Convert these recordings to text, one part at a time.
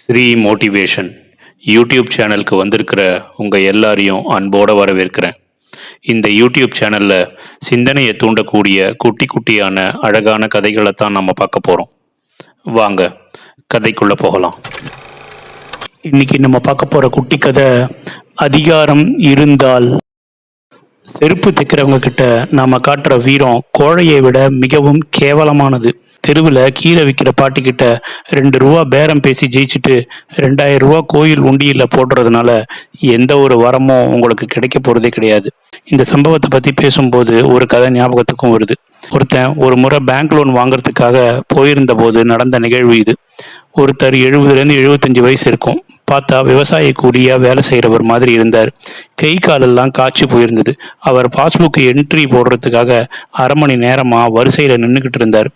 Sri motivation YouTube சேனலுக்கு வந்திருக்கிற உங்கள் எல்லாரையும் அன்போடு வரவேற்கிறேன். இந்த யூடியூப் சேனலில் சிந்தனையை தூண்டக்கூடிய குட்டி குட்டியான அழகான கதைகளை தான் நம்ம பார்க்க போகிறோம் வாங்க கதைக்குள்ளே போகலாம். இன்னைக்கு நம்ம பார்க்க போகிற குட்டி கதை அதிகாரம் இருந்தால் செருப்பு தைக்கிறவங்க கிட்ட நாம காட்டுற வீரம் கோழையை விட மிகவும் கேவலமானது. தெருவில் கீரை விற்கிற பாட்டிக்கிட்ட ரெண்டு ரூபா பேரம் பேசி ஜெயிச்சுட்டு ரெண்டாயிரம் ரூபா கோயில் உண்டியில் போடுறதுனால எந்த ஒரு வரமும் உங்களுக்கு கிடைக்க போகிறதே கிடையாது. இந்த சம்பவத்தை பற்றி பேசும்போது ஒரு கதை ஞாபகத்துக்கும் வருது. ஒருத்தன் ஒரு முறை பேங்க் லோன் வாங்குறதுக்காக போயிருந்த போது நடந்த நிகழ்வு இது. ஒருத்தர் எழுபதுலேருந்து எழுபத்தஞ்சு வயசு இருக்கும். பார்த்தா விவசாய கூலியா வேலை செய்கிறவர் மாதிரி இருந்தார். கை காலெல்லாம் காய்ச்சி போயிருந்தது. அவர் பாஸ்புக் என்ட்ரி போடுறதுக்காக அரை மணி நேரமாக வரிசையில் நின்றுக்கிட்டு இருந்தார்.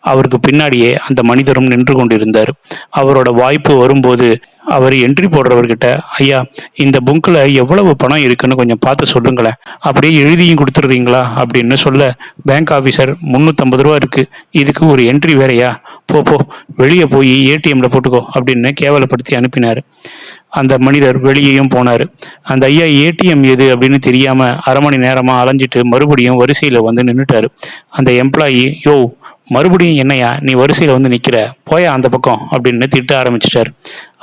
அவருக்கு பின்னாடியே அந்த மனிதரும் நின்று கொண்டிருந்தார். அவரோட வாய்ப்பு வரும்போது அவர் என்ட்ரி போடுறவர்கிட்ட ஐயா இந்த புக்கில் எவ்வளவு பணம் இருக்குன்னு கொஞ்சம் பார்த்து சொல்லுங்களேன். அப்படியே எழுதியும் கொடுத்துட்றீங்களா? அப்படின்னு சொல்ல பேங்க் ஆஃபீஸர் முந்நூற்றம்பது ரூபா இருக்கு. இதுக்கு ஒரு என்ட்ரி வேறையா? போ போ வெளியே போய் ஏடிஎம்ல போட்டுக்கோ அப்படின்னு கேவலப்படுத்தி அனுப்பினார். அந்த மனிதர் வெளியேயும் போனார். அந்த ஐயா ஏடிஎம் எது? அப்படின்னு தெரியாமல் அரை மணி நேரமாக அலைஞ்சிட்டு மறுபடியும் வரிசையில் வந்து நின்றுட்டார் அந்த எம்ப்ளாயி யோ மறுபடியும் என்னையா நீ வரிசையில் வந்து நிற்கிற போயா அந்த பக்கம் அப்படின்னு திட்ட ஆரம்பிச்சிட்டார்.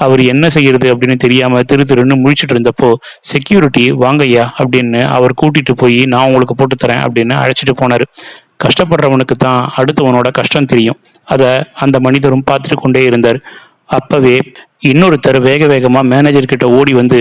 அவர் என்ன செய்யறது அப்படின்னு தெரியாம திரு திருன்னு முழிச்சிட்டு இருந்தப்போ செக்யூரிட்டி வாங்கய்யா அப்படின்னு அவர் கூட்டிட்டு போய் நான் உங்களுக்கு போட்டு தரேன் அப்படின்னு அழைச்சிட்டு போனார். கஷ்டப்படுறவனுக்கு தான் அடுத்தவனோட கஷ்டம் தெரியும். அதை அந்த மனிதரும் பார்த்துட்டு கொண்டே இருந்தார். அப்பவே இன்னொருத்தர் வேக வேகமா மேனேஜர் கிட்ட ஓடி வந்து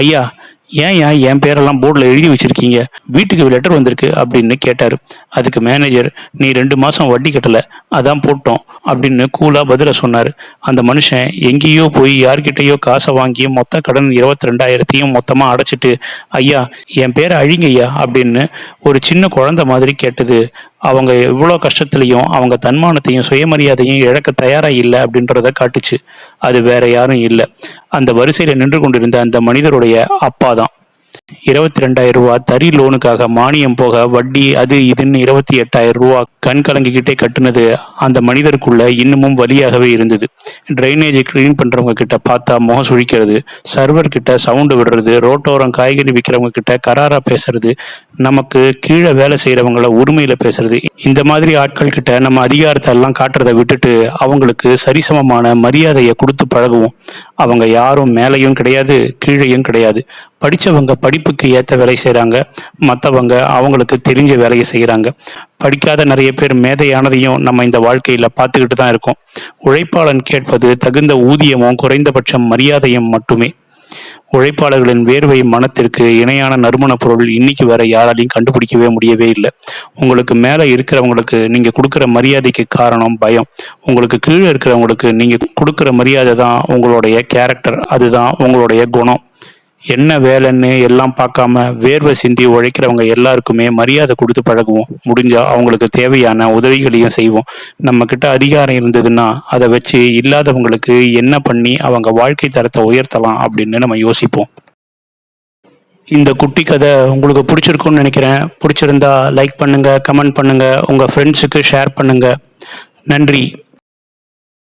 ஐயா ஏன் ஏன் என் பேரெல்லாம் போர்டில் எழுதி வச்சிருக்கீங்க? வீட்டுக்கு லெட்டர் வந்திருக்கு அப்படின்னு கேட்டார். அதுக்கு மேனேஜர் நீ ரெண்டு மாதம் வட்டி கட்டலை அதான் போட்டோம் அப்படின்னு கூலாக பதில சொன்னார். அந்த மனுஷன் எங்கேயோ போய் யார்கிட்டயோ காசை வாங்கி மொத்த கடன் இருபத்தி ரெண்டாயிரத்தையும் மொத்தமாக அடைச்சிட்டு ஐயா என் பேரை அழிங்க ஐயா அப்படின்னு ஒரு சின்ன குழந்தை மாதிரி கேட்டது. அவங்க எவ்வளோ கஷ்டத்துலையும் அவங்க தன்மானத்தையும் சுயமரியாதையும் இழக்க தயாராக இல்லை அப்படின்றத காட்டுச்சு. அது வேற யாரும் இல்லை. அந்த வரிசையில் நின்று கொண்டிருந்த அந்த மனிதருடைய அப்பா தான். இருபத்தி ரெண்டாயிரம் ரூபா. தறி லோனுக்காக மானியம் போக வட்டி அது இதுன்னு இருபத்தி எட்டாயிரம் ரூபா கண் கலங்கிக்கிட்டே கட்டுனது அந்த மனிதருக்குள்ள இன்னமும் வலியாகவே இருந்தது. ட்ரைனேஜை க்ளீன் பண்றவங்க கிட்ட பார்த்தா முகம் சுழிக்கிறது சர்வர் கிட்ட சவுண்டு விடுறது ரோட்டோரம் காய்கறி விற்கிறவங்க கிட்ட கராரா பேசுறது நமக்கு கீழே வேலை செய்யறவங்கள உரிமையில பேசுறது. இந்த மாதிரி ஆட்கள் கிட்ட நம்ம அதிகாரத்தை எல்லாம் காட்டுறதை விட்டுட்டு அவங்களுக்கு சரிசமமான மரியாதையை கொடுத்து பழகுவோம். அவங்க யாரும் மேலையும் கிடையாது கீழையும் கிடையாது. படித்தவங்க படிப்புக்கு ஏற்ற வேலை செய்கிறாங்க மற்றவங்க அவங்களுக்கு தெரிஞ்ச வேலையை செய்கிறாங்க படிக்காத நிறைய பேர் மேதையானதையும் நம்ம இந்த வாழ்க்கையில் பார்த்துக்கிட்டு தான் இருக்கோம். உழைப்பாளன் கேட்பது தகுந்த ஊதியமும் குறைந்தபட்சம் மரியாதையும் மட்டுமே. உழைப்பாளர்களின் வேர்வை மனத்திற்கு இணையான நறுமண பொருள் இன்னைக்கு வர யாராலையும் கண்டுபிடிக்கவே முடியவே இல்லை. உங்களுக்கு மேலே இருக்கிறவங்களுக்கு நீங்கள் கொடுக்குற மரியாதைக்கு காரணம் பயம். உங்களுக்கு கீழே இருக்கிறவங்களுக்கு நீங்கள் கொடுக்குற மரியாதை தான் உங்களுடைய கேரக்டர் அதுதான் உங்களுடைய குணம். என்ன வேலைன்னு எல்லாம் பார்க்காம வேர்வை சிந்தி உழைக்கிறவங்க எல்லாருக்குமே மரியாதை கொடுத்து பழகுவோம். முடிஞ்சால் அவங்களுக்கு தேவையான உதவிகளையும் செய்வோம். நம்ம கிட்ட அதிகாரம் இருந்ததுன்னா அதை வச்சு இல்லாதவங்களுக்கு என்ன பண்ணி அவங்க வாழ்க்கை தரத்தை உயர்த்தலாம் அப்படின்னு நம்ம யோசிப்போம். இந்த குட்டி கதை உங்களுக்கு பிடிச்சிருக்கும்னு நினைக்கிறேன். பிடிச்சிருந்தா லைக் பண்ணுங்க கமெண்ட் பண்ணுங்க உங்க ஃப்ரெண்ட்ஸுக்கு ஷேர் பண்ணுங்க. நன்றி.